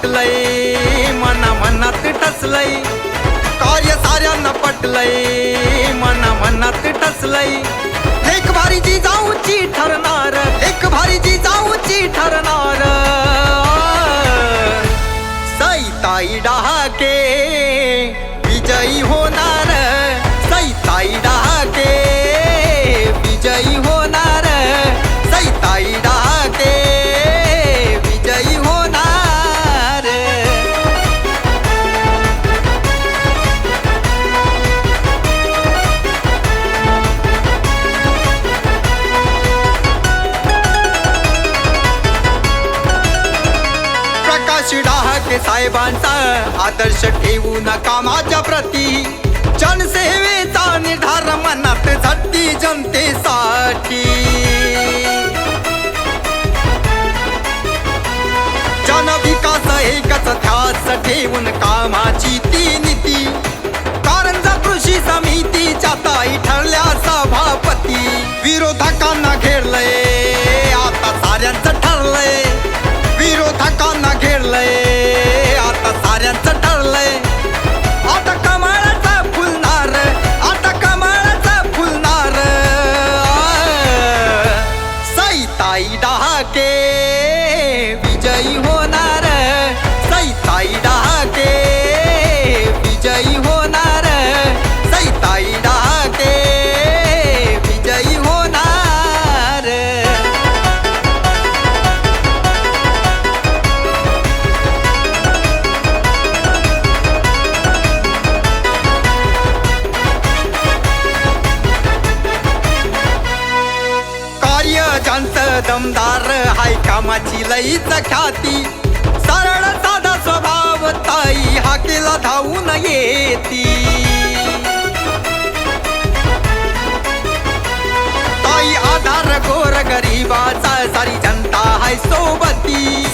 पटलय मना मनात टसलय कार्य साऱ्यांना पटलय मना मनात टसलय एक भारीची जाऊची ठरणार एक भारीची जाऊची ठरणार. सईताई डहाके विजयी होणार. सईताई डहाके साहेबांचा आदर्श ठेवू नका माझ्या प्रती. जनसेवेचा निर्धार मनात झटती जनतेसाठी. जनविकास एकच ध्यास ठेवून मस्त दमदार हाय कामाची लईच ख्याती. सरळ साधा स्वभाव ताई हाकेला धावून येती. ताई आधार गोर गरीबाचा सारी जनता हाय सोबती.